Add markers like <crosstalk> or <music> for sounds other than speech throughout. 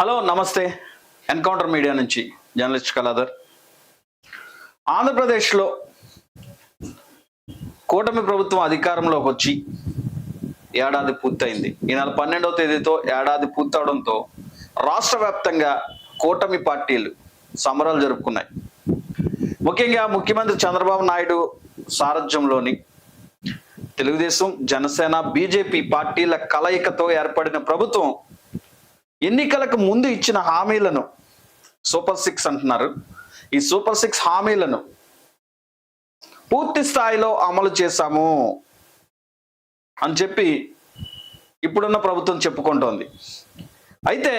Hello నమస్తే. Encounter media నుంచి journalist Kaladhar ఆంధ్రప్రదేశ్లో కూటమి ప్రభుత్వం అధికారంలోకి వచ్చి ఏడాది పూర్తయింది. ఈ నెల పన్నెండవ తేదీతో ఏడాది పూర్తవడంతో రాష్ట్ర వ్యాప్తంగా కూటమి పార్టీలు సమరాలు జరుపుకున్నాయి. ముఖ్యంగా ముఖ్యమంత్రి చంద్రబాబు నాయుడు సారథ్యంలోని తెలుగుదేశం జనసేన బీజేపీ పార్టీల కలయికతో ఏర్పడిన ప్రభుత్వం ఎన్నికలకు ముందు ఇచ్చిన హామీలను సూపర్ సిక్స్ అంటున్నారు. ఈ సూపర్ సిక్స్ హామీలను పూర్తి స్థాయిలో అమలు చేశాము అని చెప్పి ఇప్పుడున్న ప్రభుత్వం చెప్పుకుంటోంది. అయితే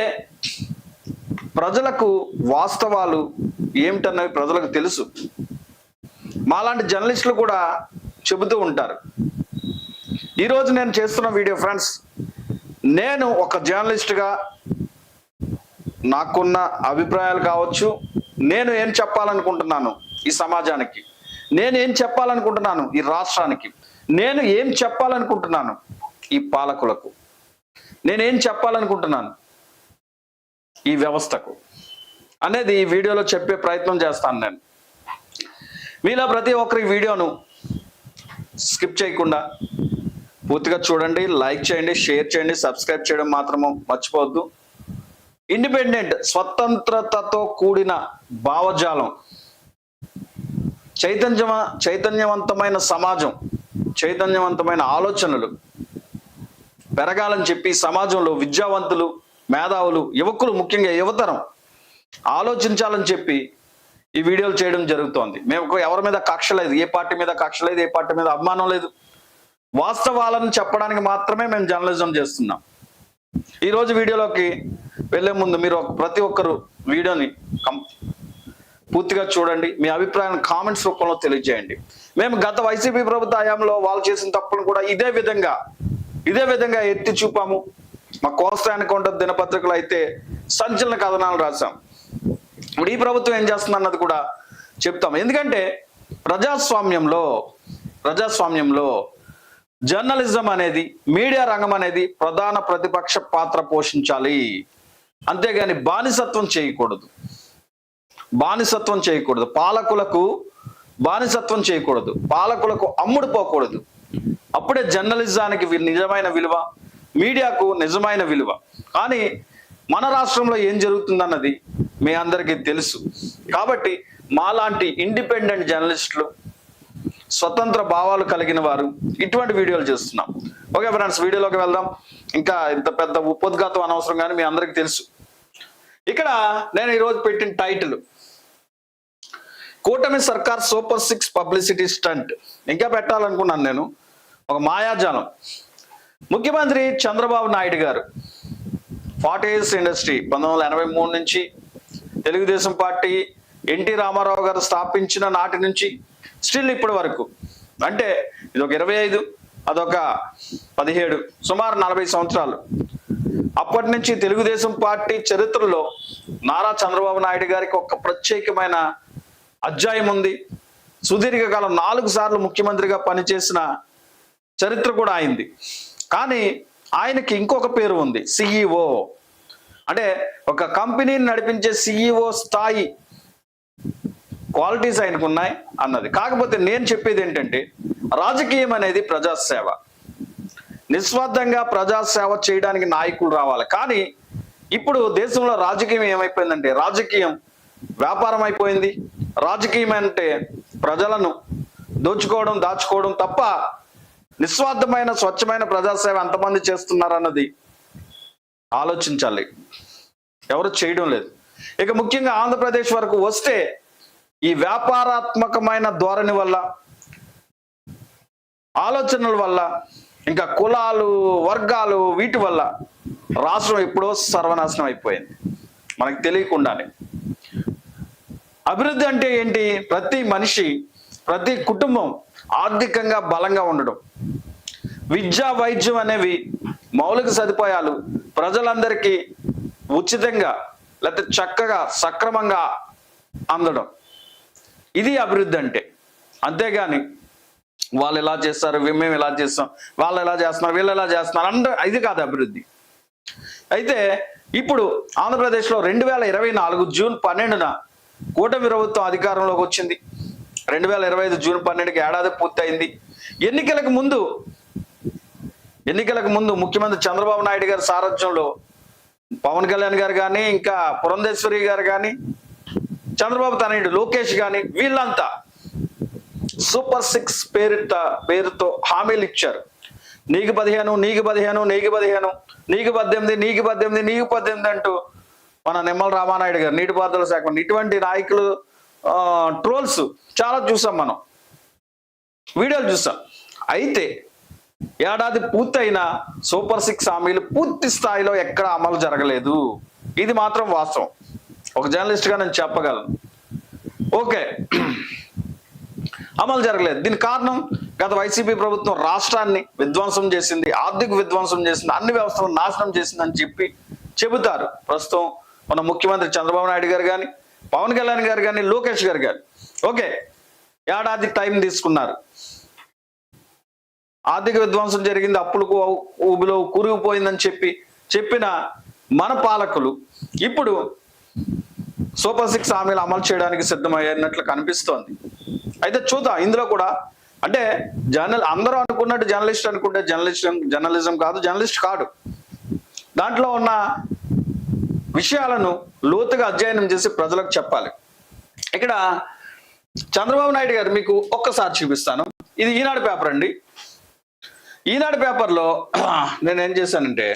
ప్రజలకు వాస్తవాలు ఏమిటన్నవి ప్రజలకు తెలుసు. మాలాంటి జర్నలిస్టులు కూడా చెబుతూ ఉంటారు. ఈరోజు నేను చేస్తున్న వీడియో ఫ్రెండ్స్ నేను ఒక జర్నలిస్ట్గా నాకున్న అభిప్రాయాలు కావచ్చు నేను ఏం చెప్పాలనుకుంటున్నాను ఈ సమాజానికి? నేను ఏం చెప్పాలనుకుంటున్నాను ఈ రాష్ట్రానికి? నేను ఏం చెప్పాలనుకుంటున్నాను ఈ పాలకులకు? నేనేం చెప్పాలనుకుంటున్నాను ఈ వ్యవస్థకు? అనేది ఈ వీడియోలో చెప్పే ప్రయత్నం చేస్తాను నేను. మీలో ప్రతి ఒక్కరి వీడియోను స్కిప్ చేయకుండా పూర్తిగా చూడండి లైక్ చేయండి షేర్ చేయండి సబ్స్క్రైబ్ చేయడం మాత్రము మర్చిపోవద్దు. ఇండిపెండెంట్ స్వతంత్రతతో కూడిన భావజాలం. చైతన్య చైతన్యవంతమైన సమాజం చైతన్యవంతమైన ఆలోచనలు. పెరగాలని చెప్పి సమాజంలో విద్యావంతులు మేధావులు యువకులు ముఖ్యంగా యువతరం ఆలోచించాలని చెప్పి ఈ వీడియోలు చేయడం జరుగుతోంది. మేము ఎవరి మీద కక్ష లేదు ఏ పార్టీ మీద కక్ష లేదు ఏ పార్టీ మీద అభిమానం లేదు. వాస్తవాలను చెప్పడానికి మాత్రమే మేము జర్నలిజం చేస్తున్నాం. ఈ రోజు వీడియోలోకి వెళ్ళే ముందు మీరు ప్రతి ఒక్కరు వీడియోని కం- పూర్తిగా చూడండి. మీ అభిప్రాయాన్ని కామెంట్స్ రూపంలో తెలియజేయండి. మేము గత వైసీపీ ప్రభుత్వ హయాంలో వాళ్ళు చేసిన తప్పులను కూడా ఇదే విధంగా ఇదే విధంగా ఎత్తి చూపాము. మా కోస్తానికి ఉంటుంది దినపత్రికలు అయితే సంచలన కథనాలు రాసాం ఇప్పుడు ఈ ప్రభుత్వం ఏం చేస్తుంది అన్నది కూడా చెప్తాం. ఎందుకంటే ప్రజాస్వామ్యంలో ప్రజాస్వామ్యంలో జర్నలిజం అనేది మీడియా రంగం అనేది ప్రధాన ప్రతిపక్ష పాత్ర పోషించాలి. అంతేగాని బానిసత్వం చేయకూడదు. బానిసత్వం చేయకూడదు. పాలకులకు బానిసత్వం చేయకూడదు. పాలకులకు అమ్ముడు పోకూడదు. అప్పుడే జర్నలిజానికి నిజమైన విలువ మీడియాకు నిజమైన విలువ. కానీ మన రాష్ట్రంలో ఏం జరుగుతుందన్నది మీ అందరికీ తెలుసు. కాబట్టి మాలాంటి ఇండిపెండెంట్ జర్నలిస్టులు స్వతంత్ర భావాలు కలిగిన వారు ఇటువంటి వీడియోలు చేస్తున్నాం. ఓకే ఫ్రెండ్స్ వీడియోలోకి వెళ్దాం. ఇంకా ఇంత పెద్ద ఉపోద్ఘాతం అనవసరం కానీ మీ అందరికీ తెలుసు. ఇక్కడ నేను ఈరోజు పెట్టిన టైటిల్. కూటమి సర్కార్ సూపర్ సిక్స్ పబ్లిసిటీ స్టంట్. ఇంకా పెట్టాలనుకున్నాను నేను. ఒక మాయాజాలం. ముఖ్యమంత్రి చంద్రబాబు నాయుడు గారు. Forties industry. పంతొమ్మిది ఎనభై మూడు నుంచి తెలుగుదేశం పార్టీ ఎన్టీ రామారావు గారు స్థాపించిన నాటి నుంచి స్టిల్ ఇప్పటి వరకు. అంటే ఇది ఒక ఇరవై ఐదు అదొక పదిహేడు సుమారు నలభై సంవత్సరాలు. అప్పటి నుంచి తెలుగుదేశం పార్టీ చరిత్రలో నారా చంద్రబాబు నాయుడు గారికి ఒక ప్రత్యేకమైన అధ్యాయం ఉంది. సుదీర్ఘకాలం నాలుగు సార్లు ముఖ్యమంత్రిగా పనిచేసిన చరిత్ర కూడా అయింది. కానీ ఆయనకి ఇంకొక పేరు ఉంది సిఈఓ. అంటే ఒక కంపెనీని నడిపించే సిఈఓ స్థాయి క్వాలిటీస్ ఆయనకు ఉన్నాయి అన్నది. కాకపోతే నేను చెప్పేది ఏంటంటే రాజకీయం అనేది ప్రజాసేవ. నిస్వార్థంగా ప్రజాసేవ చేయడానికి నాయకులు రావాలి. కానీ ఇప్పుడు దేశంలో రాజకీయం ఏమైపోయిందంటే రాజకీయం వ్యాపారం అయిపోయింది రాజకీయం అంటే ప్రజలను దోచుకోవడం దాచుకోవడం తప్ప నిస్వార్థమైన స్వచ్ఛమైన ప్రజాసేవ ఎంతమంది చేస్తున్నారన్నది ఆలోచించాలి. ఎవరు చేయడం లేదు. ఇక ముఖ్యంగా ఆంధ్రప్రదేశ్ వరకు వస్తే ఈ వ్యాపారాత్మకమైన ధోరణి వల్ల ఆలోచనల వల్ల ఇంకా కులాలు వర్గాలు వీటి వల్ల రాష్ట్రం ఎప్పుడో సర్వనాశనం అయిపోయింది. మనకు తెలియకుండానే. అభివృద్ధి అంటే ఏంటి? ప్రతి మనిషి ప్రతి కుటుంబం ఆర్థికంగా బలంగా ఉండడం. విద్యా వైద్యం అనేవి మౌలిక సదుపాయాలు ప్రజలందరికీ ఉచితంగా లేకపోతే చక్కగా సక్రమంగా అందడం. ఇది అభివృద్ధి అంటే. అంతేగాని వాళ్ళు ఎలా చేస్తారు మేము ఎలా చేస్తాం వాళ్ళు ఎలా చేస్తున్నారు వీళ్ళు ఎలా చేస్తున్నారు అంటే ఇది కాదు అభివృద్ధి. అయితే ఇప్పుడు ఆంధ్రప్రదేశ్లో రెండు వేల ఇరవై నాలుగు జూన్ పన్నెండున కూటమి ప్రభుత్వం అధికారంలోకి వచ్చింది. రెండు వేల ఇరవై ఐదు జూన్ పన్నెండుకి ఏడాది పూర్తయింది. ఎన్నికలకు ముందు ఎన్నికలకు ముందు ముఖ్యమంత్రి చంద్రబాబు నాయుడు గారి సారథ్యంలో పవన్ కళ్యాణ్ గారు కానీ ఇంకా పురంధేశ్వరి గారు కానీ చంద్రబాబు తనయుడు లోకేష్ కానీ వీళ్ళంతా సూపర్ సిక్స్ పేరిట పేరుతో హామీలు ఇచ్చారు. నీకు పదిహేను నీకు పదిహేను నీకు పదిహేను నీకు పద్దెనిమిది నీకు పద్దెనిమిది నీకు పద్దెనిమిది అంటూ మన నిమ్మల రామానాయుడు గారు నీటిపారుదల శాఖ ఇటువంటి నాయకులు ట్రోల్స్ చాలా చూసాం మనం. వీడియోలు చూసాం. అయితే ఏడాది పూర్తయిన సూపర్ సిక్స్ హామీలు పూర్తి స్థాయిలో ఎక్కడ అమలు జరగలేదు. ఇది మాత్రం వాస్తవం. ఒక జర్నలిస్ట్గా నేను చెప్పగలను. ఓకే. అమలు జరగలేదు. దీనికి కారణం గత వైసీపీ ప్రభుత్వం రాష్ట్రాన్ని విధ్వంసం చేసింది ఆర్థిక విధ్వంసం చేసింది అన్ని వ్యవస్థలను నాశనం చేసింది అని చెప్పి చెబుతారు. ప్రస్తుతం మన ముఖ్యమంత్రి చంద్రబాబు నాయుడు గారు కానీ పవన్ కళ్యాణ్ గారు కానీ లోకేష్ గారు కానీ ఓకే ఏడాది టైం తీసుకున్నారు. ఆర్థిక విధ్వంసం జరిగింది అప్పులకు ఊబిలో కూరుకుపోయిందని చెప్పి చెప్పిన మన పాలకులు ఇప్పుడు సూపర్ సిక్స్ హామీలు అమలు చేయడానికి సిద్ధమయ్యినట్లు కనిపిస్తోంది. అయితే చూద్దాం ఇందులో కూడా అంటే జర్నల్ అందరూ అనుకున్నట్టు జర్నలిస్ట్ అనుకుంటే జర్నలిస్ట్ జర్నలిజం కాదు జర్నలిస్ట్ కాదు దాంట్లో ఉన్న విషయాలను లోతుగా అధ్యయనం చేసి ప్రజలకు చెప్పాలి. ఇక్కడ చంద్రబాబు నాయుడు గారు మీకు ఒక్కసారి చూపిస్తాను. ఇది ఈనాడు పేపర్ అండి. ఈనాడు పేపర్లో <clears throat> నేను ఏం చేశానంటే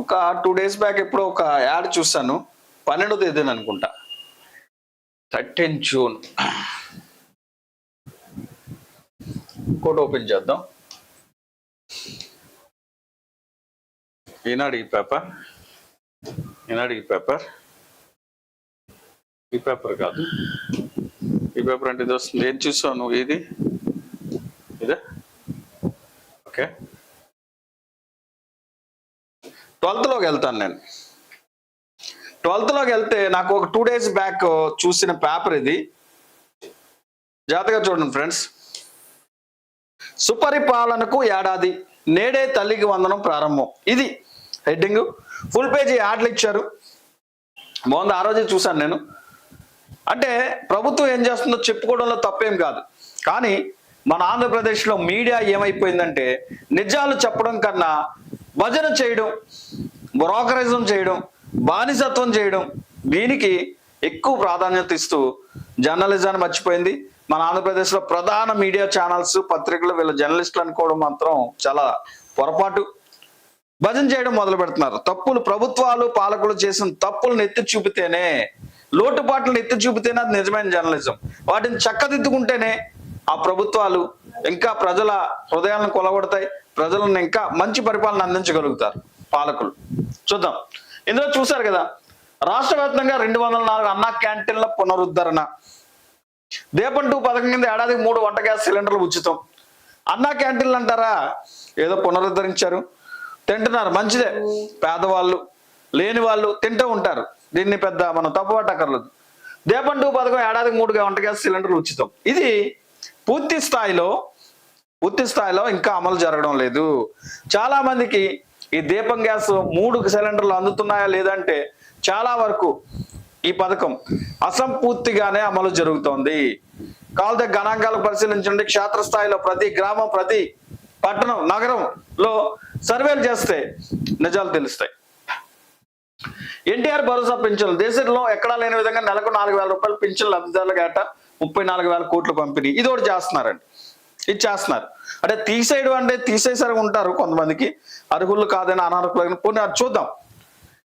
ఒక టూ డేస్ బ్యాక్ ఎప్పుడో ఒక యాడ్ చూస్తాను పన్నెండో తేదీని అనుకుంటా. థర్టీన్ జూన్ ఇంకోటి ఓపెన్ చేద్దాం. ఈనాడు ఈ పేపర్? ఈనాడు ఈ పేపర్? ఈ పేపర్ కాదు. ఈ పేపర్ అంటే ఇది వస్తుంది ఏం చూసావు నువ్వు? ఇది ఇదే? ఓకే. ట్వెల్త్లోకి వెళ్తాను నేను. ట్వెల్త్లోకి వెళ్తే నాకు ఒక టూ డేస్ బ్యాక్ చూసిన పేపర్ ఇది. జాతగా చూడండి ఫ్రెండ్స్ సుపరిపాలనకు ఏడాది నేడే తల్లికి వందనం ప్రారంభం. ఇది హెడ్డింగ్. ఫుల్ పేజీ యాడ్లు ఇచ్చారు. బాగుంది ఆ రోజే చూశాను నేను. అంటే ప్రభుత్వం ఏం చేస్తుందో చెప్పుకోవడంలో తప్పేం కాదు. కానీ మన ఆంధ్రప్రదేశ్లో మీడియా ఏమైపోయిందంటే నిజాలు చెప్పడం కన్నా భజన చేయడం బ్రోకరిజం చేయడం బానిసత్వం చేయడం దీనికి ఎక్కువ ప్రాధాన్యత ఇస్తూ జర్నలిజాన్ని మర్చిపోయింది. మన ఆంధ్రప్రదేశ్లో ప్రధాన మీడియా ఛానల్స్ పత్రికలు వీళ్ళ జర్నలిస్టులు అనుకోవడం మాత్రం చాలా పొరపాటు. భజన చేయడం మొదలు పెడుతున్నారు. తప్పులు ప్రభుత్వాలు పాలకులు చేసిన తప్పులను ఎత్తి చూపితేనే లోటుపాట్లను ఎత్తి చూపితేనే అది నిజమైన జర్నలిజం. వాటిని చక్కదిద్దుకుంటేనే ఆ ప్రభుత్వాలు ఇంకా ప్రజల హృదయాలను కొలగొడతాయి. ప్రజలను ఇంకా మంచి పరిపాలన అందించగలుగుతారు పాలకులు. చూద్దాం. ఇందులో చూశారు కదా రాష్ట్ర వ్యాప్తంగా రెండు వందల నాలుగు అన్నా క్యాంటీన్ల పునరుద్ధరణ. దీపం టూ పథకం కింద ఏడాదికి మూడు వంట గ్యాస్ సిలిండర్లు ఉచితం. అన్నా క్యాంటీన్లు అంటారా? ఏదో పునరుద్ధరించారు. తింటున్నారు మంచిదే. పేదవాళ్ళు లేని వాళ్ళు తింటూ ఉంటారు. దీన్ని పెద్ద మనం తప్పుపట్టక్కర్లేదు దీపం టూ పథకం ఏడాదికి మూడు వంట గ్యాస్ సిలిండర్లు ఉచితం. ఇది పూర్తి స్థాయిలో పూర్తి స్థాయిలో ఇంకా అమలు జరగడం లేదు. చాలా మందికి ఈ దీపం గ్యాస్ మూడు సిలిండర్లు అందుతున్నాయా లేదంటే చాలా వరకు ఈ పథకం అసంపూర్తిగానే అమలు జరుగుతోంది. కాలద గణాంకాలు పరిశీలించండి. క్షేత్రస్థాయిలో ప్రతి గ్రామం ప్రతి పట్టణం నగరంలో సర్వేలు చేస్తే నిజాలు తెలుస్తాయి. ఎన్టీఆర్ భరోసా పింఛన్లు. దేశంలో ఎక్కడా లేని విధంగా నెలకు నాలుగు వేల రూపాయలు పింఛన్లు లబ్ధిదారులకు ఏట ముప్పై నాలుగు వేల కోట్లు పంపిణీ. ఇది ఒకటి చేస్తున్నారండి. ఇది చేస్తున్నారు అంటే తీసేయడం అంటే తీసేసారు ఉంటారు కొంతమందికి. అర్హులు కాదని అనర్హులు కొన్ని అది చూద్దాం.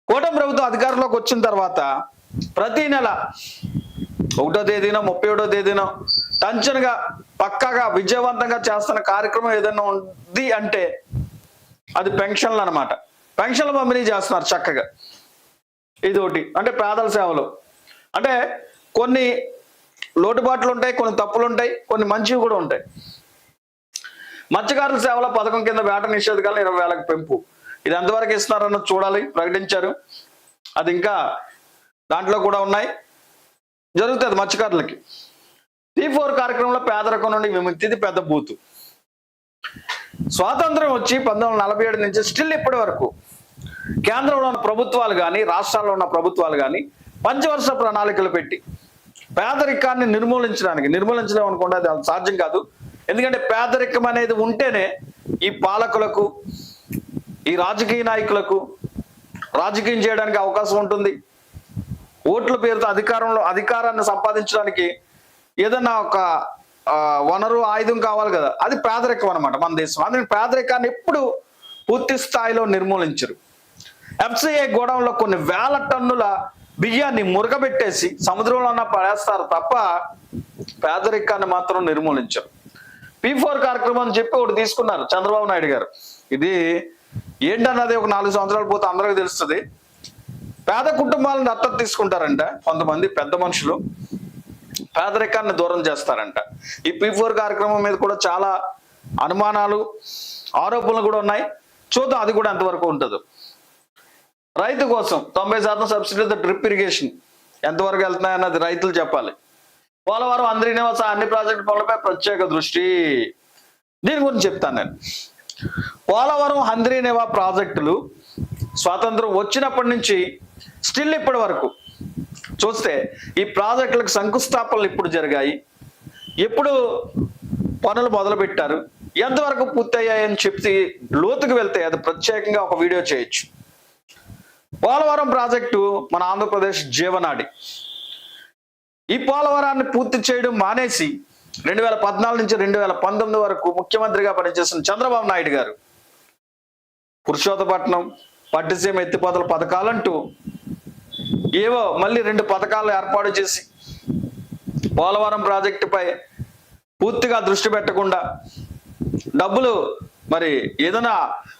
కూటమి ప్రభుత్వం అధికారంలోకి వచ్చిన తర్వాత ప్రతి నెల ఒకటో తేదీనో ముప్పై ఏడో తేదీనో టంచన్గా పక్కాగా విజయవంతంగా చేస్తున్న కార్యక్రమం ఏదైనా ఉంది అంటే అది పెన్షన్లు అనమాట పెన్షన్లు పంపిణీ చేస్తున్నారు చక్కగా. ఇదొకటి. అంటే పేదల సేవలు. అంటే కొన్ని లోటుబాట్లు ఉంటాయి కొన్ని తప్పులు ఉంటాయి కొన్ని మంచివి కూడా ఉంటాయి. మత్స్యకారుల సేవల పథకం కింద వేట నిషేధకాలను ఇరవై వేలకు పెంపు. ఇది ఎంతవరకు ఇస్తున్నారన్నది చూడాలి ప్రకటించారు. అది ఇంకా దాంట్లో కూడా ఉన్నాయి. జరుగుతుంది మత్స్యకారులకి. టీ ఫోర్ కార్యక్రమంలో పేదరికం నుండి విముక్తి ఇది పెద్ద బూతు. స్వాతంత్రం వచ్చి పంతొమ్మిది నలభై ఏడు నుంచి స్టిల్ ఇప్పటి వరకు కేంద్రంలో ఉన్న ప్రభుత్వాలు కానీ రాష్ట్రాల్లో ఉన్న ప్రభుత్వాలు కానీ పంచవర్ష ప్రణాళికలు పెట్టి పేదరికాన్ని నిర్మూలించడానికి నిర్మూలించడం అనుకుంటే అది సాధ్యం కాదు. ఎందుకంటే పేదరికం అనేది ఉంటేనే ఈ పాలకులకు ఈ రాజకీయ నాయకులకు రాజకీయం చేయడానికి అవకాశం ఉంటుంది. ఓట్ల పేరుతో అధికారంలో అధికారాన్ని సంపాదించడానికి ఏదన్నా ఒక వనరు ఆయుధం కావాలి కదా. అది పేదరికం అనమాట మన దేశం. అందుకని పేదరికాన్ని ఎప్పుడు పూర్తి స్థాయిలో నిర్మూలించరు. ఎఫ్సిఐ గోడౌన్లో కొన్ని వేల టన్నుల బియ్యాన్ని మురగబెట్టేసి సముద్రంలో ఉన్న పడేస్తారు తప్ప పేదరికాన్ని మాత్రం నిర్మూలించరు. పి ఫోర్ కార్యక్రమం అని చెప్పి ఒకటి తీసుకున్నారు చంద్రబాబు నాయుడు గారు. ఇది ఏంటన్నది ఒక నాలుగు సంవత్సరాలు పోతే అందరికీ తెలుస్తుంది. పేద కుటుంబాలను దత్తత తీసుకుంటారంట కొంతమంది పెద్ద మనుషులు. పేదరికాన్ని దూరం చేస్తారంట. ఈ పి ఫోర్ కార్యక్రమం మీద కూడా చాలా అనుమానాలు ఆరోపణలు కూడా ఉన్నాయి. చూద్దాం అది కూడా ఎంతవరకు ఉంటుందో. రైతు కోసం తొంభై శాతం సబ్సిడీతో డ్రిప్ ఇరిగేషన్ ఎంతవరకు వెళ్తున్నాయన్నది రైతులు చెప్పాలి. పోలవరం అందరి నివాస అన్ని ప్రాజెక్టు పనులపై ప్రత్యేక దృష్టి. దీని గురించి చెప్తాను నేను. పోలవరం హంద్రీనేవా ప్రాజెక్టులు స్వాతంత్రం వచ్చినప్పటి నుంచి స్టిల్ ఇప్పటి వరకు. చూస్తే ఈ ప్రాజెక్టులకు శంకుస్థాపనలు ఇప్పుడు జరిగాయి. ఎప్పుడు పనులు మొదలుపెట్టారు? ఎంతవరకు పూర్తయ్యాయని చెప్పి లోతుకు వెళ్తే అది ప్రత్యేకంగా ఒక వీడియో చేయొచ్చు. పోలవరం ప్రాజెక్టు మన ఆంధ్రప్రదేశ్ జీవనాడి. ఈ పోలవరాన్ని పూర్తి చేయడం మానేసి రెండు వేల పద్నాలుగు నుంచి రెండు వేల పంతొమ్మిది వరకు ముఖ్యమంత్రిగా పనిచేసిన చంద్రబాబు నాయుడు గారు పురుషోత్తపట్నం పట్టిసీమ ఎత్తిపోతల పథకాలంటూ ఏవో మళ్ళీ రెండు పథకాలు ఏర్పాటు చేసి పోలవరం ప్రాజెక్టుపై పూర్తిగా దృష్టి పెట్టకుండా డబ్బులు మరి ఏదైనా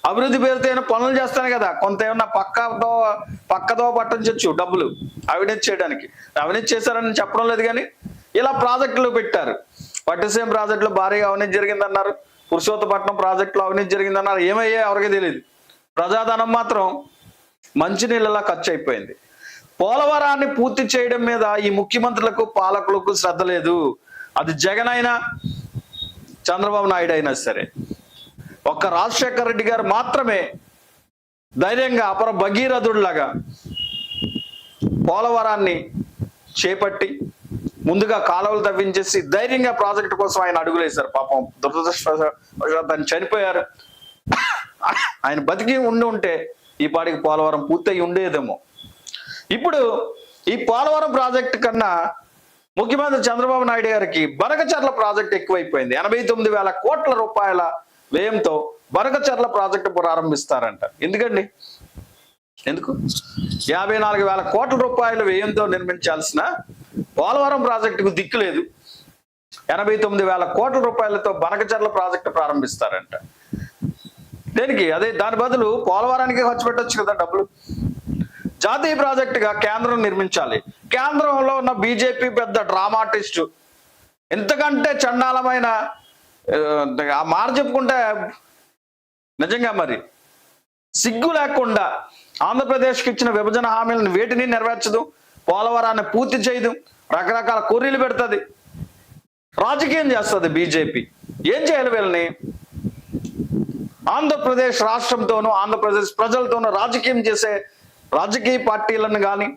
అభివృద్ధి పేరుతో ఏమైనా పనులు చేస్తాను కదా. కొంత ఏమన్నా పక్కతో పక్కతో పట్టించవచ్చు డబ్బులు అవినీతి చేయడానికి. అవినీతి చేశారని చెప్పడం లేదు కానీ ఇలా ప్రాజెక్టులు పెట్టారు. పట్టిసీమ ప్రాజెక్టులో భారీగా అవినీతి జరిగిందన్నారు. పురుషోత్తపట్నం ప్రాజెక్టులో అవినీతి జరిగిందన్నారు. ఏమయ్యా ఎవరికి తెలియదు ప్రజాధనం మాత్రం మంచినీళ్ళలా ఖర్చు అయిపోయింది పోలవరాన్ని పూర్తి చేయడం మీద ఈ ముఖ్యమంత్రులకు పాలకులకు శ్రద్ధ లేదు. అది జగన్ అయినా చంద్రబాబు నాయుడు అయినా సరే. ఒక్క రాజశేఖర రెడ్డి గారు మాత్రమే ధైర్యంగా అపర భగీరథుడిలాగా పోలవరాన్ని చేపట్టి ముందుగా కాలువలు తవ్వించేసి ధైర్యంగా ప్రాజెక్టు కోసం ఆయన అడుగులేశారు. పాపం దురదృష్టవశాత్తు చనిపోయారు. ఆయన బతికి ఉండి ఉంటే ఈ పాటికి పోలవరం పూర్తయి ఉండేదేమో. ఇప్పుడు ఈ పోలవరం ప్రాజెక్టు కన్నా ముఖ్యమంత్రి చంద్రబాబు నాయుడు గారికి బనకచర్ల ప్రాజెక్ట్ ఎక్కువైపోయింది. ఎనభై తొమ్మిది వేల కోట్ల రూపాయల వ్యయంతో బనకచర్ల ప్రాజెక్టు ప్రారంభిస్తారంట. ఎందుకండి? ఎందుకు? యాభై నాలుగు వేల కోట్ల రూపాయల వ్యయంతో నిర్మించాల్సిన పోలవరం ప్రాజెక్టుకు దిక్కు లేదు. ఎనభై తొమ్మిది వేల కోట్ల రూపాయలతో బనకచర్ల ప్రాజెక్టు ప్రారంభిస్తారంట. దేనికి? అదే దాని బదులు పోలవరానికి ఖర్చు పెట్టొచ్చు కదా డబ్బులు. జాతీయ ప్రాజెక్టుగా కేంద్రం నిర్మించాలి. కేంద్రంలో ఉన్న బీజేపీ పెద్ద డ్రామాటిస్టు. ఎంతకంటే చండాలమైన ఆ మాట చెప్పుకుంటే నిజంగా మరి. సిగ్గు లేకుండా ఆంధ్రప్రదేశ్కి ఇచ్చిన విభజన హామీలను వేటిని నెరవేర్చదు పోలవరాన్ని పూర్తి చేయదు రకరకాల కొర్రీలు పెడుతుంది. రాజకీయం చేస్తుంది బీజేపీ. ఏం చేయాలి వీళ్ళని? ఆంధ్రప్రదేశ్ రాష్ట్రంతోనూ ఆంధ్రప్రదేశ్ ప్రజలతోనూ రాజకీయం చేసే రాజకీయ పార్టీలను కానీ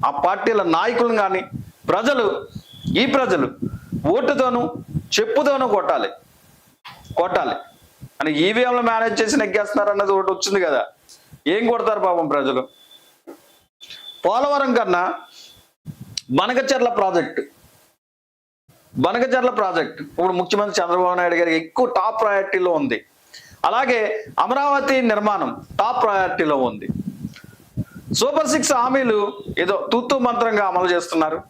ఆ పార్టీల నాయకులను కానీ ప్రజలు ఈ ప్రజలు ఓటుతోనూ చెప్పుతోనూ కొట్టాలి. కొట్టాలి. అని ఈవీఎంలు మేనేజ్ చేసి నెగ్గేస్తున్నారు అన్నది ఒకటి వచ్చింది కదా. ఏం కొడతారు పాపం ప్రజలు? పోలవరం కన్నా బనకచెర్ల ప్రాజెక్టు. బనకచర్ల ప్రాజెక్ట్. ఇప్పుడు ముఖ్యమంత్రి చంద్రబాబు నాయుడు గారికి ఎక్కువ టాప్ ప్రయారిటీలో ఉంది. అలాగే అమరావతి నిర్మాణం టాప్ ప్రయారిటీలో ఉంది. సూపర్ సిక్స్ హామీలు ఏదో తూత్తు మంత్రంగా అమలు చేస్తున్నారు.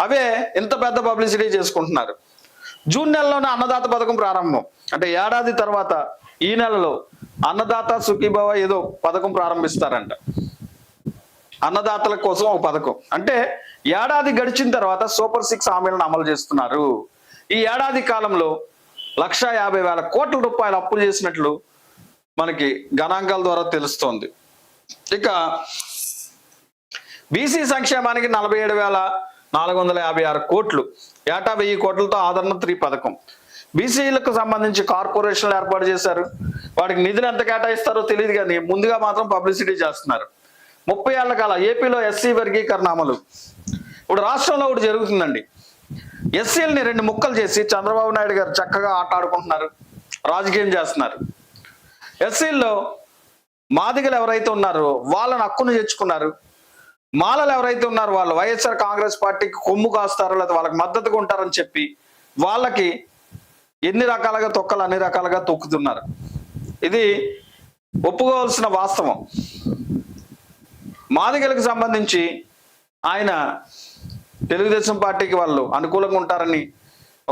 అవే ఇంత పెద్ద పబ్లిసిటీ చేసుకుంటున్నారు. జూన్ నెలలోనే అన్నదాత పథకం ప్రారంభం. అంటే ఏడాది తర్వాత ఈ నెలలో అన్నదాత సుఖీభవ ఏదో పథకం ప్రారంభిస్తారంట. అన్నదాతల కోసం ఒక పథకం. అంటే ఏడాది గడిచిన తర్వాత సూపర్ సిక్స్ హామీలను అమలు చేస్తున్నారు. ఈ ఏడాది కాలంలో లక్ష యాభై వేల కోట్ల రూపాయలు అప్పులు చేసినట్లు మనకి గణాంకాల ద్వారా తెలుస్తోంది. ఇక బీసీ సంక్షేమానికి నలభై ఏడు వేల నాలుగు వందల యాభై ఆరు కోట్లు ఏటా వెయ్యి కోట్లతో ఆదరణ త్రీ పథకం బీసీలకు సంబంధించి కార్పొరేషన్లు ఏర్పాటు చేశారు. వాటికి నిధులు ఎంత కేటాయిస్తారో తెలియదు కానీ ముందుగా మాత్రం పబ్లిసిటీ చేస్తున్నారు. ముప్పై ఏళ్ళ కాల ఏపీలో ఎస్సీ వర్గీకరణ అమలు ఇప్పుడు రాష్ట్రంలో ఒకటి జరుగుతుందండి. ఎస్సీలని రెండు ముక్కలు చేసి చంద్రబాబు నాయుడు గారు చక్కగా ఆటాడుకుంటున్నారు రాజకీయం చేస్తున్నారు. ఎస్సీల్లో మాదిగలు ఎవరైతే ఉన్నారో వాళ్ళని హక్కును తెచ్చుకున్నారు. మాలలు ఎవరైతే ఉన్నారు వాళ్ళు వైఎస్ఆర్ కాంగ్రెస్ పార్టీకి కొమ్ము కాస్తారో లేదా వాళ్ళకి మద్దతుగా ఉంటారని చెప్పి వాళ్ళకి ఎన్ని రకాలుగా తొక్కలు అన్ని రకాలుగా తొక్కుతున్నారు. ఇది ఒప్పుకోవాల్సిన వాస్తవం. మాదిగలకు సంబంధించి ఆయన తెలుగుదేశం పార్టీకి వాళ్ళు అనుకూలంగా ఉంటారని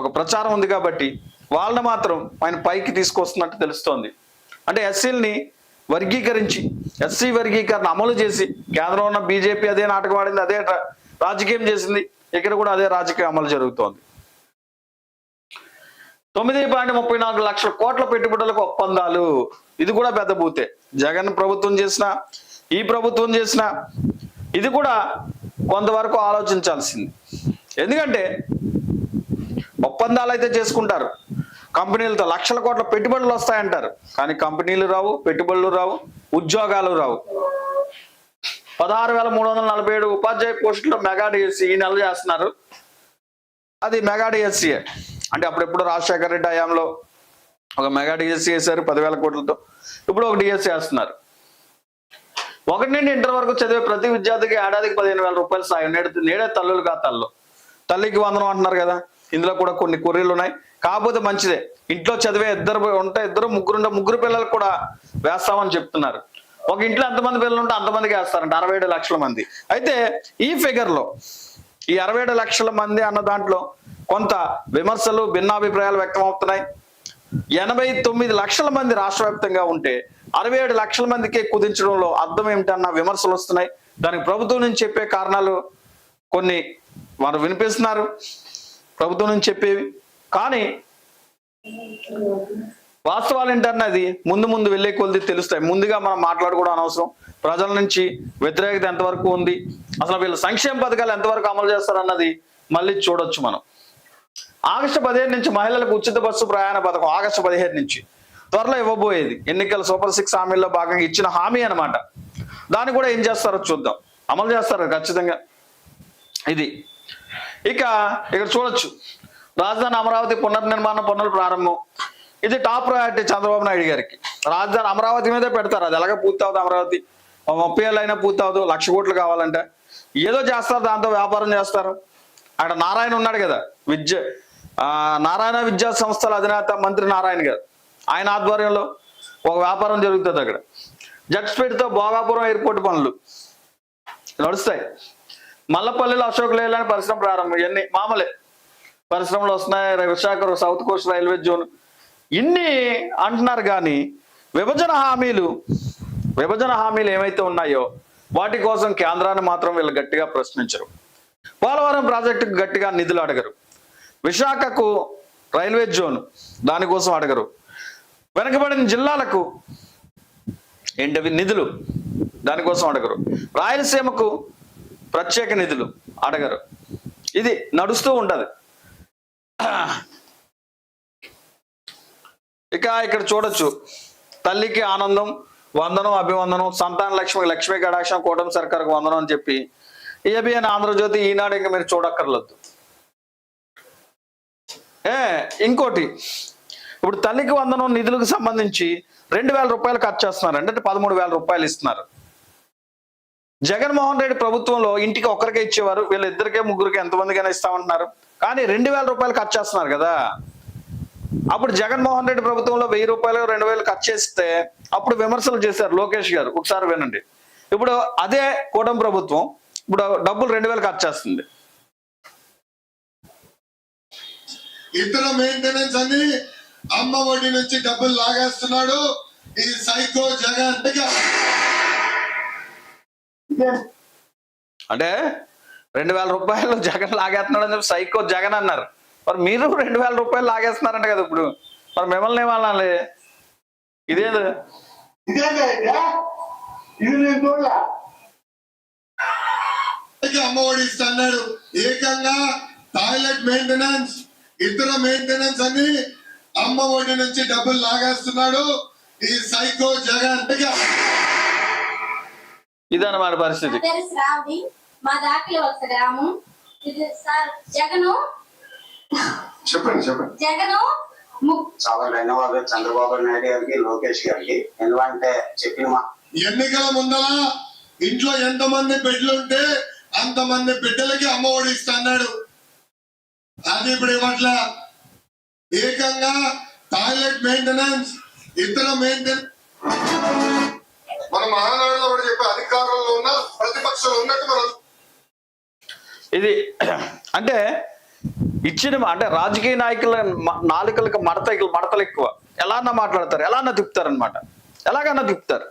ఒక ప్రచారం ఉంది కాబట్టి వాళ్ళని మాత్రం ఆయన పైకి తీసుకొస్తున్నట్టు తెలుస్తోంది. అంటే ఎస్సీల్ని వర్గీకరించి ఎస్సీ వర్గీకరణ అమలు చేసి కేంద్రంలో ఉన్న బీజేపీ అదే నాటకం ఆడింది అదే రాజకీయం చేసింది ఇక్కడ కూడా అదే రాజకీయం అమలు జరుగుతోంది. తొమ్మిది పాయింట్ ముప్పై నాలుగు లక్షల కోట్ల పెట్టుబడులకు ఒప్పందాలు. ఇది కూడా పెద్ద బూతే. జగన్ ప్రభుత్వం చేసిన ఈ ప్రభుత్వం చేసిన ఇది కూడా కొంతవరకు ఆలోచించాల్సింది. ఎందుకంటే ఒప్పందాలు అయితే చేసుకుంటారు. కంపెనీలతో లక్షల కోట్ల పెట్టుబడులు వస్తాయంటారు. కానీ కంపెనీలు రావు పెట్టుబడులు రావు ఉద్యోగాలు రావు. పదహారు వేల మూడు వందల నలభై ఏడు ఉపాధ్యాయ పోస్టులు మెగా డిఎస్సి ఈ నెల చేస్తున్నారు. అది మెగా డిఎస్సీఏ అంటే అప్పుడెప్పుడు రాజశేఖర రెడ్డి హయాంలో ఒక మెగా డిఎస్సీ వేశారు పదివేల కోట్లతో. ఇప్పుడు ఒక డిఎస్సీ వేస్తున్నారు. ఒకటి నుండి ఇంటర్ వరకు చదివే ప్రతి విద్యార్థికి ఏడాదికి పదిహేను వేల రూపాయలు సాయం. నేడు నేడే తల్లులు తల్లు. తల్లికి వందనం అంటున్నారు కదా. ఇందులో కూడా కొన్ని కొర్రీలు ఉన్నాయి. కాకపోతే మంచిదే. ఇంట్లో చదివే ఇద్దరు ఉంటే ఇద్దరు ముగ్గురు ఉంటే ముగ్గురు పిల్లలకు కూడా వేస్తామని చెప్తున్నారు. ఒక ఇంట్లో ఎంతమంది పిల్లలు ఉంటే అంతమందికి వేస్తారంట అరవై ఏడు లక్షల మంది. అయితే ఈ ఫిగర్లో ఈ అరవై ఏడు లక్షల మంది అన్న దాంట్లో కొంత విమర్శలు భిన్నాభిప్రాయాలు వ్యక్తమవుతున్నాయి. ఎనభై తొమ్మిది లక్షల మంది రాష్ట్ర వ్యాప్తంగా ఉంటే అరవై ఏడు లక్షల మందికి కుదించడంలో అర్థం ఏమిటన్న విమర్శలు వస్తున్నాయి. దానికి ప్రభుత్వం నుంచి చెప్పే కారణాలు కొన్ని వారు వినిపిస్తున్నారు. ప్రభుత్వం నుంచి చెప్పేవి కానీ వాస్తవాలు ఏంటన్నది ముందు ముందు వెళ్ళే కొద్ది తెలుస్తాయి. ముందుగా మనం మాట్లాడుకోవడం అనవసరం. ప్రజల నుంచి వ్యతిరేకత ఎంతవరకు ఉంది? అసలు వీళ్ళ సంక్షేమ పథకాలు ఎంతవరకు అమలు చేస్తారన్నది మళ్ళీ చూడొచ్చు మనం. ఆగస్టు పదిహేను నుంచి మహిళలకు ఉచిత బస్సు ప్రయాణ పథకం ఆగస్టు పదిహేను నుంచి. త్వరలో ఇవ్వబోయేది. ఎన్నికల సూపర్ సిక్స్ హామీల్లో భాగంగా ఇచ్చిన హామీ అన్నమాట. దాన్ని కూడా ఏం చేస్తారో చూద్దాం. అమలు చేస్తారు? ఖచ్చితంగా. ఇది. ఇక ఇక్కడ చూడొచ్చు. రాజధాని అమరావతి పునర్నిర్మాణ పనులు ప్రారంభం. ఇది టాప్ ప్రయారిటీ చంద్రబాబు నాయుడు గారికి. రాజధాని అమరావతి మీదే పెడతారు. అది ఎలాగ పూర్తి అవుతుంది అమరావతి ముప్పై ఏళ్ళు అయినా పూర్తి అవ్వదు లక్ష కోట్లు కావాలంటే. ఏదో చేస్తారు దాంతో వ్యాపారం చేస్తారు. అక్కడ నారాయణ ఉన్నాడు కదా విద్య నారాయణ విద్యా సంస్థల అధినేత మంత్రి నారాయణ గారు. ఆయన ఆధ్వర్యంలో ఒక వ్యాపారం జరుగుతుంది అక్కడ. జగ్స్పేట్తో భోగాపురం ఎయిర్పోర్ట్ పనులు నడుస్తాయి. మల్లపల్లిలో అశోక్ లేలాని పరిశ్రమ ప్రారంభం. ఇవన్నీ మామూలే. పరిశ్రమలు వస్తున్నాయి Visakha south coast railway zone. ఇన్ని అంటున్నారు కానీ విభజన హామీలు విభజన హామీలు ఏమైతే ఉన్నాయో వాటి కోసం కేంద్రాన్ని మాత్రం వీళ్ళు గట్టిగా ప్రశ్నించరు. పోలవరం ప్రాజెక్టుకు గట్టిగా నిధులు అడగరు. విశాఖకు రైల్వే జోన్ దానికోసం అడగరు. వెనకబడిన జిల్లాలకు ఏంటవి నిధులు దానికోసం అడగరు. రాయలసీమకు ప్రత్యేక నిధులు అడగరు. ఇది నడుస్తూ ఉండదు. <clears throat> ఇక ఇక్కడ చూడొచ్చు. తల్లికి ఆనందం వందనం అభివందనం సంతాన లక్ష్మి లక్ష్మీ కటాక్షం కూటమి సర్కార్కు వందనం అని చెప్పి ఏబిఎన్ ఆంధ్రజ్యోతి ఈనాడు ఇంకా మీరు చూడక్కర్లేదు. ఏ ఇంకోటి. ఇప్పుడు తల్లికి వందనం నిధులకు సంబంధించి రెండు వేల రూపాయలు ఖర్చు చేస్తున్నారు. అంటే పదమూడు వేల రూపాయలు ఇస్తున్నారు. జగన్మోహన్ రెడ్డి ప్రభుత్వంలో ఇంటికి ఒక్కరికే ఇచ్చేవారు. వీళ్ళిద్దరికే ముగ్గురికి ఎంతమందికైనా ఇస్తామంటున్నారు. కానీ రెండు వేల రూపాయలు ఖర్చు చేస్తున్నారు కదా. అప్పుడు జగన్మోహన్ రెడ్డి ప్రభుత్వంలో వెయ్యి రూపాయలు రెండు వేలు ఖర్చు చేస్తే అప్పుడు విమర్శలు చేశారు లోకేష్ గారు. ఒకసారి వినండి. ఇప్పుడు అదే కూటమి ప్రభుత్వం ఇప్పుడు డబ్బులు రెండు వేలు ఖర్చు చేస్తుంది. ఇతర మెయింటెనెన్స్ అని అమ్మ ఒడి నుంచి డబ్బులు లాగేస్తున్నాడు. ఈ సైకో జగన్. అంటే రెండు వేల రూపాయలు జగన్ లాగేస్తున్నాడు అని చెప్పి సైకో జగన్ అన్నారు. మరి మీరు రెండు వేల రూపాయలు లాగేస్తున్నారంట కదా ఇప్పుడు. మరి మిమ్మల్ని ఏమనాలి ఇదేది? ఇది? నేను చూడలే. అమ్మ ఒడి ఇస్తున్నాడు ఏకంగా టాయిలెట్ మెయింటెనెన్స్ ఇతర మెయింటెనెన్స్ అని అమ్మ ఒడి నుంచి డబ్బులు లాగేస్తున్నాడు ఈ సైకో జగన్. ఇదన్నమాట పరిస్థితి. మా దాఖలి వలస గ్రామం. ఇది సార్ జగను. చెప్పండి చెప్పండి. జగను ము- చాలా ధన్యవాదాలు చంద్రబాబు నాయుడు గారికి లోకేష్ గారికి ఎందుకంటే చెప్పిన మా ఎన్నికల ముందల ఇంట్లో ఎంతమంది బిడ్డలు ఉంటే అంతమంది బిడ్డలకి అమ్మ ఒడి ఇస్తున్నాడు అది ఇప్పుడు ఇవ్వట్ల? ఏకంగా టాయిలెట్ మెయింటెనెన్స్ ఇతర మెయింటెనెన్స్ మన మహానాడులో కూడా చెప్పే అధికారంలో ఉన్న ప్రతిపక్షంలో ఉన్నట్టు మనం ఇది <clears throat> అంటే ఇచ్చిన అంటే రాజకీయ నాయకుల మ- నాలుకలకు మడత మడతలు ఎక్కువ. ఎలా మాట్లాడతారు ఎలా అన్నా తిప్పుతారు అనమాట ఎలాగన్నా తిప్పుతారు.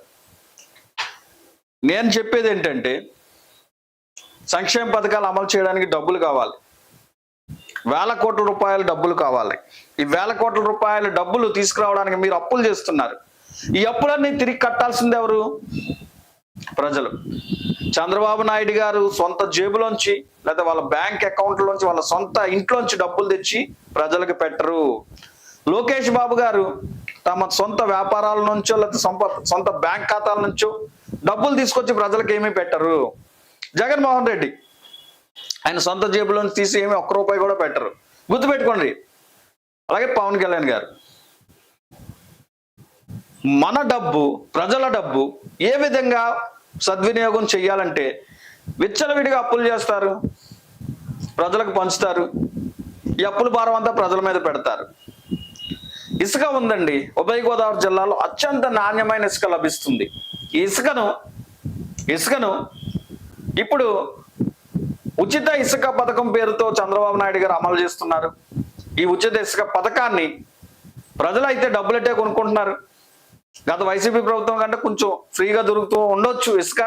నేను చెప్పేది ఏంటంటే సంక్షేమ పథకాలు అమలు చేయడానికి డబ్బులు కావాలి. వేల కోట్ల రూపాయల డబ్బులు కావాలి. ఈ వేల కోట్ల రూపాయల డబ్బులు తీసుకురావడానికి మీరు అప్పులు చేస్తున్నారు. ఈ అప్పులన్నీ తిరిగి కట్టాల్సింది ఎవరు? ప్రజలు. చంద్రబాబు నాయుడు గారు సొంత జేబులోంచి లేదా వాళ్ళ బ్యాంక్ అకౌంట్లోంచి వాళ్ళ సొంత ఇంట్లోంచి డబ్బులు తెచ్చి ప్రజలకు పెట్టరు. లోకేష్ బాబు గారు తమ సొంత వ్యాపారాల నుంచో లేదా సొంత సొంత బ్యాంక్ ఖాతాల నుంచో డబ్బులు తీసుకొచ్చి ప్రజలకు ఏమీ పెట్టరు. జగన్మోహన్ రెడ్డి ఆయన సొంత జేబులోంచి తీసి ఏమీ ఒక్క రూపాయి కూడా పెట్టరు. గుర్తుపెట్టుకోండి. అలాగే పవన్ కళ్యాణ్ గారు. మన డబ్బు ప్రజల డబ్బు ఏ విధంగా సద్వినియోగం చేయాలంటే విచ్చలవిడిగా అప్పులు చేస్తారు ప్రజలకు పంచుతారు ఈ అప్పుల భారం అంతా ప్రజల మీద పెడతారు. ఇసుక ఉందండి ఉభయ గోదావరి జిల్లాలో అత్యంత నాణ్యమైన ఇసుక లభిస్తుంది. ఈ ఇసుకను ఇసుకను ఇప్పుడు ఉచిత ఇసుక పథకం పేరుతో చంద్రబాబు నాయుడు గారు అమలు చేస్తున్నారు. ఈ ఉచిత ఇసుక పథకాన్ని ప్రజలైతే డబ్బులెట్టే కొనుక్కుంటున్నారు. గత వైసీపీ ప్రభుత్వం కంటే కొంచెం ఫ్రీగా దొరుకుతూ ఉండొచ్చు ఇసుక.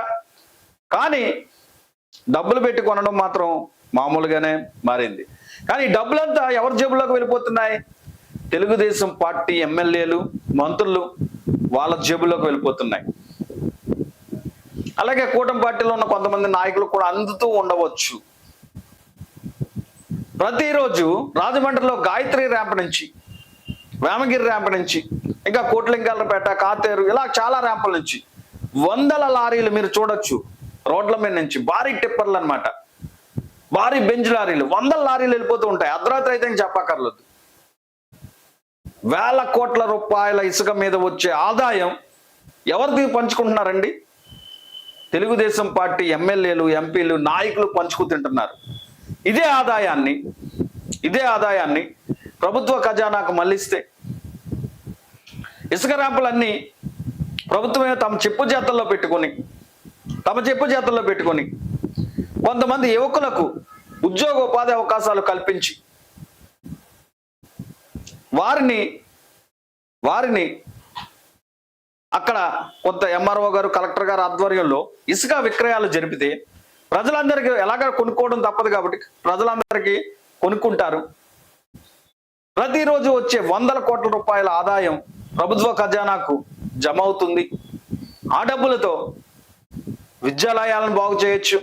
కానీ డబ్బులు పెట్టి కొనడం మాత్రం మామూలుగానే మారింది. కానీ డబ్బులంతా ఎవరి జేబులోకి వెళ్ళిపోతున్నాయి? తెలుగుదేశం పార్టీ ఎమ్మెల్యేలు మంత్రులు వాళ్ళ జేబులోకి వెళ్ళిపోతున్నాయి. అలాగే కూటమి పార్టీలో ఉన్న కొంతమంది నాయకులు కూడా అందుతూ ఉండవచ్చు. ప్రతిరోజు రాజమండ్రిలో గాయత్రి ర్యాంప్ నుంచి వేమగిరి ర్యాంప్ నుంచి ఇంకా కోట్లింగాలపేట కాతేరు ఇలా చాలా ర్యాంపుల నుంచి. వందల లారీలు మీరు చూడొచ్చు రోడ్ల మీద నుంచి భారీ టిప్పర్లు అన్నమాట. భారీ బెంచ్ లారీలు వందల లారీలు వెళ్ళిపోతూ ఉంటాయి. అర్ధరాత్రి అయితే చెప్పక్కర్లేదు. వేల కోట్ల రూపాయల ఇసుక మీద వచ్చే ఆదాయం ఎవరిది పంచుకుంటున్నారండి? తెలుగుదేశం పార్టీ ఎమ్మెల్యేలు ఎంపీలు నాయకులు పంచుకు తింటున్నారు. ఇదే ఆదాయాన్ని ఇదే ఆదాయాన్ని ప్రభుత్వ ఖజానాకు మళ్ళిస్తే ఇసుక ర్యాంపులన్నీ ప్రభుత్వమే తమ చెప్పు చేతల్లో పెట్టుకొని తమ చెప్పు చేతల్లో పెట్టుకొని కొంతమంది యువకులకు ఉద్యోగ ఉపాధి అవకాశాలు కల్పించి వారిని వారిని అక్కడ కొంత ఎంఆర్ఓ గారు కలెక్టర్ గారు ఆధ్వర్యంలో ఇసుక విక్రయాలు జరిపితే ప్రజలందరికీ ఎలాగ కొనుక్కోవడం తప్పదు కాబట్టి ప్రజలందరికీ కొనుక్కుంటారు. ప్రతిరోజు వచ్చే వందల కోట్ల రూపాయల ఆదాయం ప్రభుత్వ ఖజానాకు జమ అవుతుంది ఆ డబ్బులతో విద్యాలయాలను బాగు చేయొచ్చు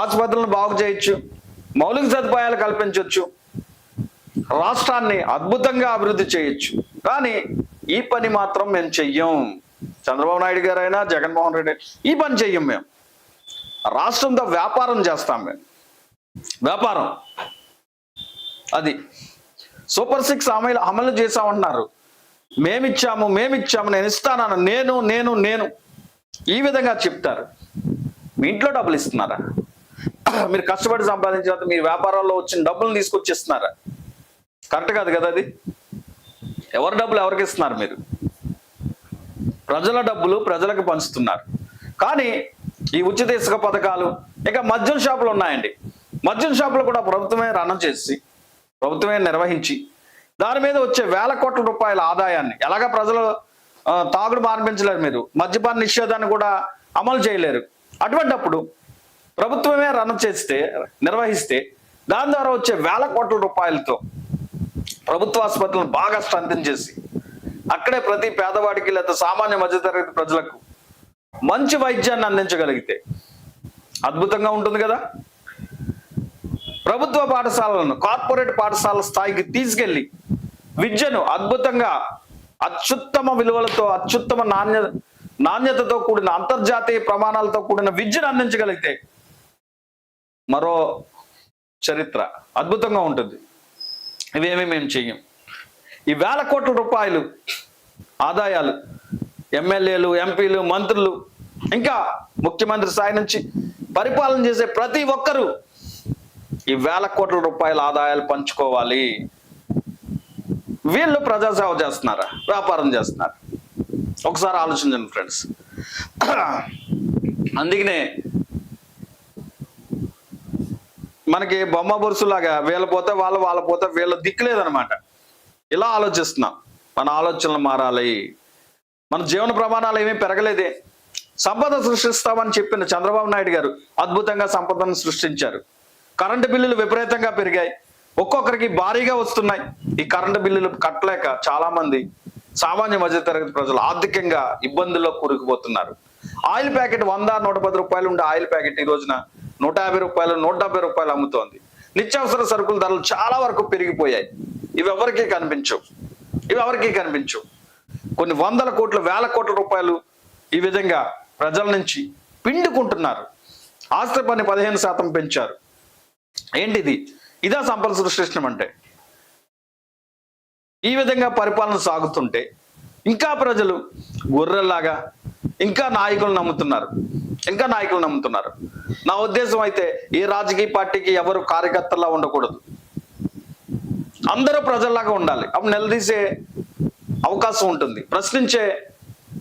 ఆసుపత్రులను బాగు చేయొచ్చు మౌలిక సదుపాయాలు కల్పించవచ్చు రాష్ట్రాన్ని అద్భుతంగా అభివృద్ధి చేయొచ్చు. కానీ ఈ పని మాత్రం మేము చెయ్యం. చంద్రబాబు నాయుడు గారైనా జగన్మోహన్ రెడ్డి ఈ పని చెయ్యం మేము. రాష్ట్రంతో వ్యాపారం చేస్తాం మేము. వ్యాపారం. అది. సూపర్ సిక్స్ అమలు అమలు చేశామంటున్నారు మేమిచ్చాము మేమిచ్చాము నేను ఇస్తానన్న నేను నేను నేను. ఈ విధంగా చెప్తారు. మీ ఇంట్లో డబ్బులు ఇస్తున్నారా? మీరు కష్టపడి సంపాదించిన తర్వాత మీ వ్యాపారాల్లో వచ్చిన డబ్బులు తీసుకొచ్చి ఇస్తున్నారా కరెక్ట్ కాదు కదా అది? ఎవరి డబ్బులు ఎవరికి ఇస్తున్నారు మీరు? ప్రజల డబ్బులు ప్రజలకు పంచుతున్నారు. కానీ ఈ ఉచిత ఇసుక పథకాలు ఇంకా మద్యం షాపులు ఉన్నాయండి. మద్యం షాపులు కూడా ప్రభుత్వమే రన్ చేసి ప్రభుత్వమే నిర్వహించి దాని మీద వచ్చే వేల కోట్ల రూపాయల ఆదాయాన్ని ఎలాగ ప్రజలు తాగుడు మార్పించలేరు మీరు. మద్యపాన నిషేధాన్ని కూడా అమలు చేయలేరు. అటువంటప్పుడు ప్రభుత్వమే రన్ చేస్తే నిర్వహిస్తే దాని ద్వారా వచ్చే వేల కోట్ల రూపాయలతో ప్రభుత్వ ఆసుపత్రులను బాగా స్ట్రెంథన్ చేసి అక్కడే ప్రతి పేదవాడికి లేదా సామాన్య మధ్యతరగతి ప్రజలకు మంచి వైద్యాన్ని అందించగలిగితే అద్భుతంగా ఉంటుంది కదా. ప్రభుత్వ పాఠశాలలను కార్పొరేట్ పాఠశాల స్థాయికి తీసుకెళ్ళి విద్యను అద్భుతంగా అత్యుత్తమ విలువలతో అత్యుత్తమ నాణ్య నాణ్యతతో కూడిన అంతర్జాతీయ ప్రమాణాలతో కూడిన విద్యను అందించగలిగితే మరో చరిత్ర అద్భుతంగా ఉంటుంది. ఇవేమి మేము చెయ్యం. ఈ వేల కోట్ల రూపాయలు ఆదాయాలు ఎమ్మెల్యేలు ఎంపీలు మంత్రులు ఇంకా ముఖ్యమంత్రి స్థాయి నుంచి పరిపాలన చేసే ప్రతి ఒక్కరూ ఈ వేల కోట్ల రూపాయల ఆదాయాలు పంచుకోవాలి. వీళ్ళు ప్రజాసేవ చేస్తున్నారా? వ్యాపారం చేస్తున్నారు? ఒకసారి ఆలోచించండి ఫ్రెండ్స్. అందుకనే మనకి బొమ్మ బొరుసులాగా వీళ్ళ పోతే వాళ్ళు వాళ్ళ పోతే వీళ్ళ దిక్కులేదనమాట ఇలా ఆలోచిస్తున్నాం. మన ఆలోచనలు మారాలి. మన జీవన ప్రమాణాలు ఏమీ పెరగలేదే. సంపద సృష్టిస్తామని చెప్పిన చంద్రబాబు నాయుడు గారు అద్భుతంగా సంపదను సృష్టించారు. కరెంటు బిల్లులు విపరీతంగా పెరిగాయి. ఒక్కొక్కరికి భారీగా వస్తున్నాయి. ఈ కరెంటు బిల్లులు కట్టలేక చాలా మంది సామాన్య మధ్యతరగతి ప్రజలు ఆర్థికంగా ఇబ్బందుల్లో కూరుకుపోతున్నారు. ఆయిల్ ప్యాకెట్ వంద నూట పది రూపాయలు ఉండే ఆయిల్ ప్యాకెట్ ఈ రోజున నూట యాభై రూపాయలు నూట డెబ్బై రూపాయలు అమ్ముతోంది. నిత్యావసర సరుకుల ధరలు చాలా వరకు పెరిగిపోయాయి. ఇవి ఎవరికీ కనిపించవు ఇవి ఎవరికీ కనిపించవు కొన్ని వందల కోట్ల వేల కోట్ల రూపాయలు ఈ విధంగా ప్రజల నుంచి పిండుకుంటున్నారు. ఆస్తి పని పదిహేను శాతం పెంచారు. ఏంటిది? ఇదా సంపద సృష్టించడం అంటే ఈ విధంగా పరిపాలన సాగుతుంటే ఇంకా ప్రజలు గొర్రెల్లాగా ఇంకా నాయకులు నమ్ముతున్నారు. ఇంకా నాయకులు నమ్ముతున్నారు. నా ఉద్దేశం అయితే ఏ రాజకీయ పార్టీకి ఎవరు కార్యకర్తలా ఉండకూడదు. అందరూ ప్రజల్లాగా ఉండాలి. అప్పుడు నిలదీసే అవకాశం ఉంటుంది. ప్రశ్నించే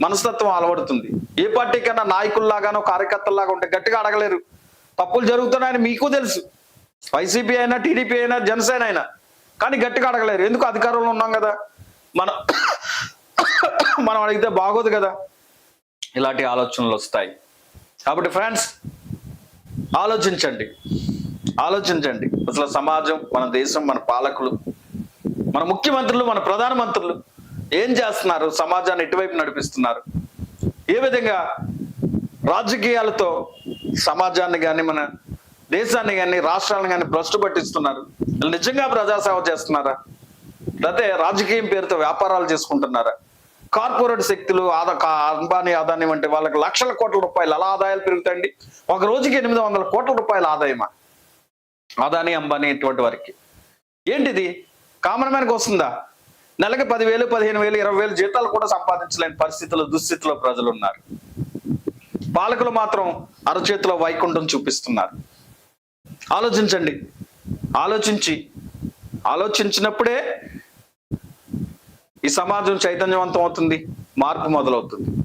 మనస్తత్వం అలవడుతుంది. ఏ పార్టీ కన్నా నాయకుల్లాగానో కార్యకర్తల్లాగా ఉంటే గట్టిగా అడగలేరు. తప్పులు జరుగుతున్నాయని మీకు తెలుసు. వైసీపీ అయినా టీడీపీ అయినా జనసేన అయినా. కానీ గట్టిగా అడగలేరు. ఎందుకు అధికారంలో ఉన్నాం కదా? మనం మనం అడిగితే బాగోదు కదా? ఇలాంటి ఆలోచనలు వస్తాయి. కాబట్టి ఫ్రెండ్స్ ఆలోచించండి. ఆలోచించండి. అసలు సమాజం మన దేశం మన పాలకులు మన ముఖ్యమంత్రులు మన ప్రధానమంత్రులు ఏం చేస్తున్నారు? సమాజాన్ని ఎటువైపు నడిపిస్తున్నారు? ఏ విధంగా రాజకీయాలతో సమాజాన్ని కానీ మన దేశాన్ని కానీ రాష్ట్రాలను కానీ భ్రష్టు పట్టిస్తున్నారు. నిజంగా ప్రజాసేవ చేస్తున్నారా? లేకపోతే రాజకీయం పేరుతో వ్యాపారాలు చేసుకుంటున్నారా? కార్పొరేట్ శక్తులు ఆదా కా- అంబానీ అదాని వంటి వాళ్ళకి లక్షల కోట్ల రూపాయలు అలా ఆదాయాలు పెరుగుతాయండి? ఒక రోజుకి ఎనిమిది వందల కోట్ల రూపాయల ఆదాయమా? అదాని అంబానీ ఇటువంటి వారికి. ఏంటిది? కామన్ మ్యాన్కి వస్తుందా? నెలకి పదివేలు పదిహేను వేలు ఇరవై వేలు జీతాలు కూడా సంపాదించలేని పరిస్థితుల్లో దుస్థితిలో ప్రజలు ఉన్నారు పాలకులు మాత్రం అరచేతిలో వైకుంఠం చూపిస్తున్నారు. ఆలోచించండి. ఆలోచించి. ఆలోచించినప్పుడే ఈ సమాజం చైతన్యవంతం అవుతుంది మార్పు మొదలవుతుంది.